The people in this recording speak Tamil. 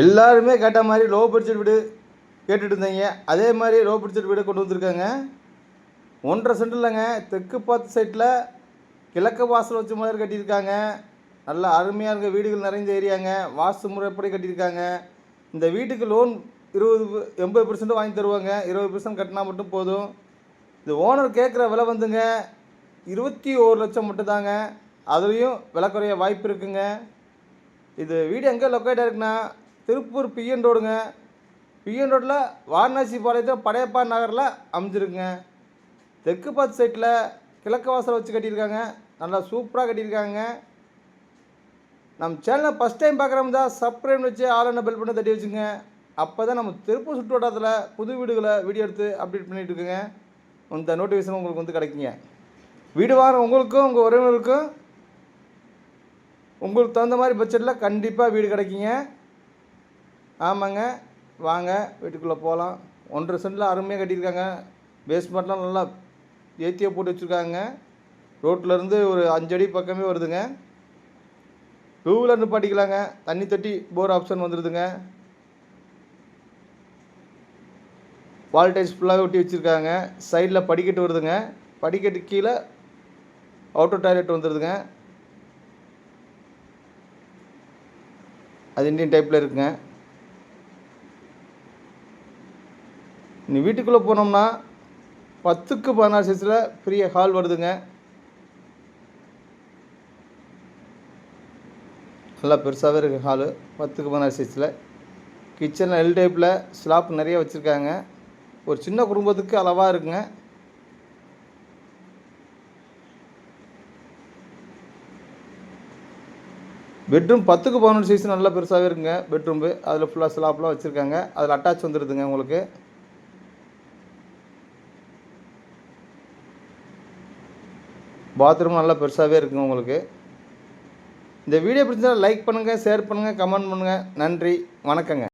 எல்லாருமே கேட்ட மாதிரி லோ பட்ஜெட் வீடு கேட்டுட்டு இருந்தீங்க அதே மாதிரி லோ பட்ஜெட் வீடு கொண்டு வந்திருக்காங்க. ஒன்றரை சென்ட் இல்லைங்க. தெற்கு பார்த்து சைட்டில் கிழக்கு வாசல் வச்சு மாதிரி கட்டியிருக்காங்க. நல்ல அருமையாக இருக்க வீடுகள் நிறைந்த ஏரியாங்க. வாஸ்து முறைப்படி கட்டியிருக்காங்க. இந்த வீட்டுக்கு லோன் இருபது எண்பது பர்சன்ட் வாங்கி தருவாங்க. இருபது பர்சன்ட் கட்டினா மட்டும் போதும். இந்த ஓனர் கேட்குற விலை வந்துங்க. இருபத்தி ஒரு லட்சம் மட்டும்தாங்க அதுலேயும் விலை குறைய வாய்ப்பு இருக்குங்க. இது வீடு எங்கே லொக்கேட் இருக்குன்னா திருப்பூர் பிஎன் ரோடுங்க. பிஎன் ரோட்டில் வாரணாசி பாளையத்தில் படையப்பா நகரில் அமைஞ்சிருக்குங்க. தெற்கு பார்த்து சைட்டில் கிழக்கு வாசல் வச்சு கட்டியிருக்காங்க. நல்லா சூப்பராக கட்டியிருக்காங்க. நம்ம சேனலை ஃபஸ்ட் டைம் பார்க்குறவங்க தான் சப்ஸ்கிரைப் வச்சு ஆளுநர் பெல் பண்ணி தட்டி வச்சுங்க. அப்போ தான் நம்ம திருப்பூர் சுற்று வட்டாரத்தில் புது வீடுகளை வீடியோ எடுத்து அப்டேட் பண்ணிகிட்டு இருக்குங்க. இந்த நோட்டிஃபிகேஷன் உங்களுக்கு வந்து கிடைக்குங்க. வீடு வாங்குற உங்களுக்கும் உங்கள் உறவினருக்கும் உங்களுக்கு தகுந்த மாதிரி பட்ஜெட்டில் கண்டிப்பாக வீடு கிடைக்குங்க. ஆமாங்க. வாங்க வீட்டுக்குள்ளே போகலாம் ஒன்றரை சென்டில் அருமையாக கட்டியிருக்காங்க. பேஸ்மெண்ட்லாம் நல்லா ஏத்தியாக போட்டு வச்சுருக்காங்க. ரோட்டிலேருந்து ஒரு அஞ்சடி பக்கமே வருதுங்க. டூ வீலர் நிப்பாட்டிக்கலாங்க. தண்ணி தட்டி போர் ஆப்ஷன் வந்துடுதுங்க வால்டேஜ் ஃபுல்லாக ஒட்டி வச்சுருக்காங்க. சைடில் படிக்கட்டு வருதுங்க. படிக்கட்டு கீழே அவுட்டோ டாய்லெட் வந்துடுதுங்க அது இந்தியன் டைப்பில் இருக்குங்க. நீ வீட்டுக்குள்ளே போனோம்னா பத்துக்கு பதினாறு சைஸில் பெரிய ஹால் வருதுங்க. நல்லா பெருசாகவே இருக்குது ஹாலு பத்துக்கு பதினாறு சைஸில் கிச்சனில் எல் டைப்பில் ஸ்லாப் நிறைய வச்சுருக்காங்க. ஒரு சின்ன குடும்பத்துக்கு அளவாக இருக்குங்க. பெட்ரூம் பத்துக்கு பதினொன்று சைஸ் நல்லா பெருசாகவே இருக்குங்க. பெட்ரூம்பு அதில் ஃபுல்லாக ஸ்லாப்லாம் வச்சுருக்காங்க. அதில் அட்டாச் வந்துடுதுங்க உங்களுக்கு. பாத்ரூம் நல்லா பெருசாகவே இருக்குங்க உங்களுக்கு. இந்த வீடியோ பிடிச்சா லைக் பண்ணுங்கள் ஷேர் பண்ணுங்கள் கமெண்ட் பண்ணுங்கள் நன்றி வணக்கங்க.